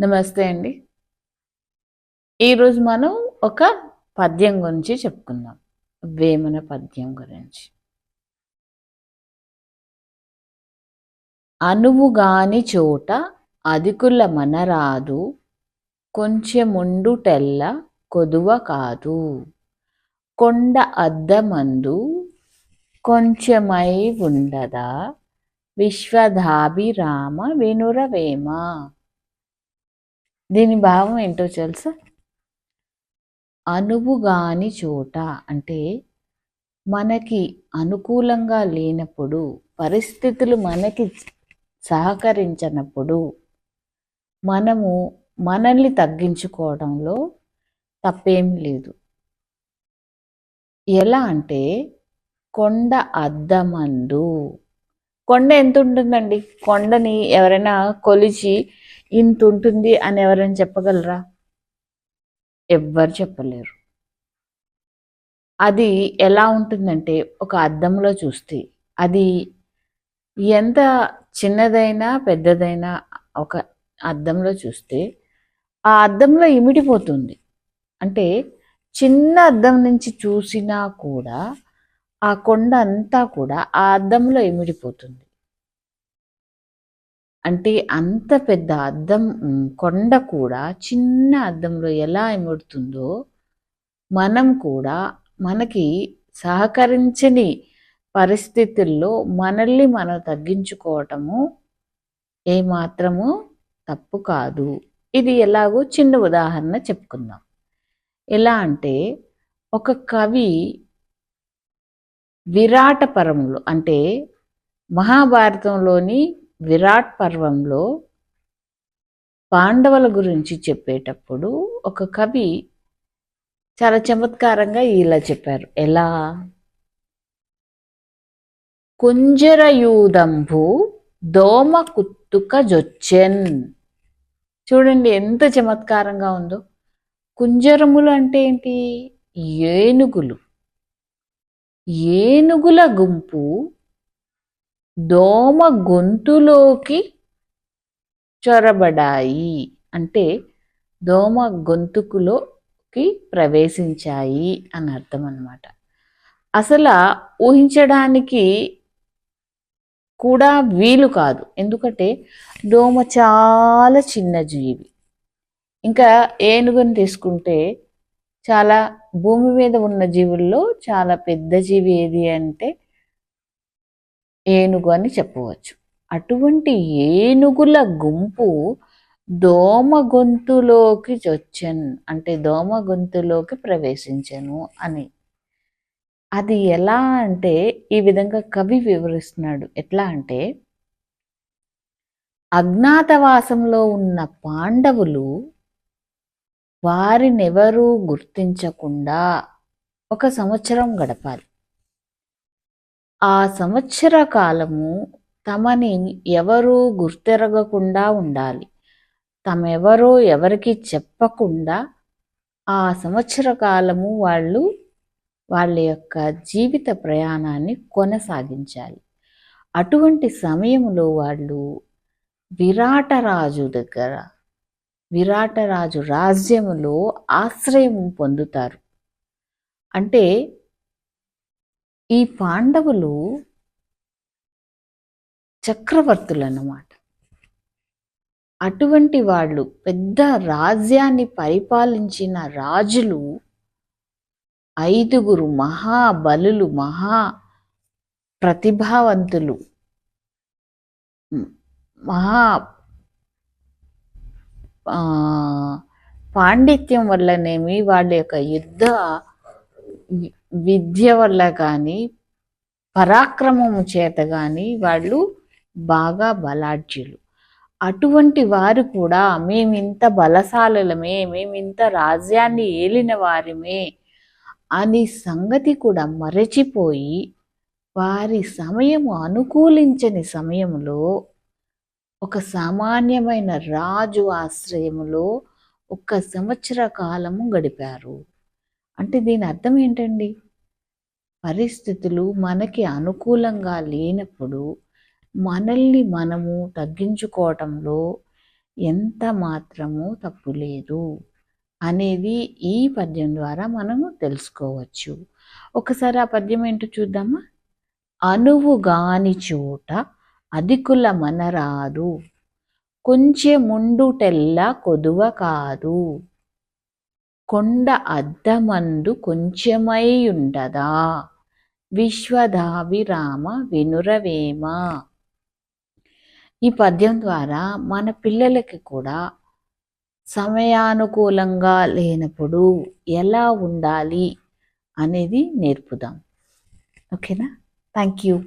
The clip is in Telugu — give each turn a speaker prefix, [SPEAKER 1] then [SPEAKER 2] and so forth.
[SPEAKER 1] నమస్తే అండి. ఈరోజు మనం ఒక పద్యం గురించి చెప్పుకుందాం. వేమన పద్యం గురించి. అనువుగాని చోట అధికుల మనరాదు కొంచెముండుటెల్ల కొదువ కాదు. కొండ అద్దమందు కొంచెమై ఉండదా విశ్వధాభిరామ వినురవేమ. దీని భావం ఏంటో తెలుసా? అనువుగాని చోట అంటే మనకి అనుకూలంగా లేనప్పుడు పరిస్థితులు మనకి సహకరించినప్పుడు మనము మనల్ని తగ్గించుకోవడంలో తప్పేం లేదు. ఎలా అంటే కొండ అద్దమందు. కొండ ఎంత ఉంటుందండి కొండని ఎవరైనా కొలిచి ఇంత ఉంటుంది అని ఎవరైనా చెప్పగలరా? ఎవ్వరు చెప్పలేరు. అది ఎలా ఉంటుందంటే ఒక అద్దంలో చూస్తే అది ఎంత చిన్నదైనా పెద్దదైనా ఒక అద్దంలో చూస్తే ఆ అద్దంలో ఇమిడిపోతుంది. అంటే చిన్న అద్దం నుంచి చూసినా కూడా ఆ కొండ అంతా కూడా ఆ అద్దంలో ఇమిడిపోతుంది. అంటే అంత పెద్ద అద్దం కొండ కూడా చిన్న అద్దంలో ఎలా ఇముడుతుందో మనం కూడా మనకి సహకరించని పరిస్థితుల్లో మనల్ని మనం తగ్గించుకోవటము ఏమాత్రము తప్పు కాదు. ఇది ఎలాగో చిన్న ఉదాహరణ చెప్పుకుందాం. ఎలా అంటే ఒక కవి విరాట పరములు అంటే మహాభారతంలోని విరాట్ పర్వంలో పాండవుల గురించి చెప్పేటప్పుడు ఒక కవి చాలా చమత్కారంగా ఇలా చెప్పారు. ఎలా? కుంజరయూదంభు దోమ కుత్తుక జొచ్చెన్. చూడండి ఎంత చమత్కారంగా ఉందో. కుంజరములు అంటే ఏంటి? ఏనుగులు. ఏనుగుల గుంపు దోమ గొంతులోకి చొరబడాయి. అంటే దోమ గొంతుకులోకి ప్రవేశించాయి అని అర్థం అనమాట అసలు ఊహించడానికి కూడా వీలు కాదు. ఎందుకంటే దోమ చాలా చిన్న జీవి. ఇంకా ఏనుగుని తీసుకుంటే చాలా భూమి మీద ఉన్న జీవుల్లో చాలా పెద్ద జీవి ఏది అంటే ఏనుగు అని చెప్పవచ్చు. అటువంటి ఏనుగుల గుంపు దోమ గొంతులోకి చొచ్చన్ అంటే దోమ గొంతులోకి ప్రవేశించను అని. అది ఎలా అంటే ఈ విధంగా కవి వివరిస్తున్నాడు. ఎట్లా అంటే అజ్ఞాతవాసంలో ఉన్న పాండవులు వారినెవరూ గుర్తించకుండా ఒక సంవత్సరం గడపాలి. ఆ సంవత్సర కాలము తమని ఎవరూ గుర్తెరగకుండా ఉండాలి. తమెవరో ఎవరికి చెప్పకుండా ఆ సంవత్సర కాలము వాళ్ళు వాళ్ళ యొక్క జీవిత ప్రయాణాన్ని కొనసాగించాలి. అటువంటి సమయంలో వాళ్ళు విరాటరాజు దగ్గర విరాటరాజు రాజ్యములో ఆశ్రయం పొందుతారు. అంటే ఈ పాండవులు చక్రవర్తులు అన్నమాట అటువంటి వాళ్ళు పెద్ద రాజ్యాన్ని పరిపాలించిన రాజులు ఐదుగురు మహాబలులు మహా ప్రతిభావంతులు. మహా పాండిత్యం వల్లనేమి వాళ్ళ యొక్క యుద్ధ విద్య వల్ల కానీ పరాక్రమము చేత కానీ వాళ్ళు బాగా బలాఢ్యులు. అటువంటి వారు కూడా మేమింత బలశాలమే మేమింత రాజ్యాన్ని ఏలిన వారిమే అని సంగతి కూడా మరచిపోయి వారి సమయము అనుకూలించని సమయంలో ఒక సామాన్యమైన రాజు ఆశ్రయములో ఒక సంవత్సర కాలము గడిపారు. అంటే దీని అర్థం ఏంటండి? పరిస్థితులు మనకి అనుకూలంగా లేనప్పుడు మనల్ని మనము తగ్గించుకోవటంలో ఎంత మాత్రము తప్పు లేదు అనేది ఈ పద్యం ద్వారా మనము తెలుసుకోవచ్చు. ఒకసారి ఆ పద్యం ఏంటో చూద్దామా? అనువు గాని చోట అధికుల మనరాదు కొంచెముండుటెల్ల కొదువ కాదు. కొండ అద్దమందు కొంచెమై ఉండదా విశ్వధావిరామ వినురవేమ. ఈ పద్యం ద్వారా మన పిల్లలకి కూడా సమయానుకూలంగా లేనప్పుడు ఎలా ఉండాలి అనేది నేర్పుదాం. ఓకేనా? Thank you.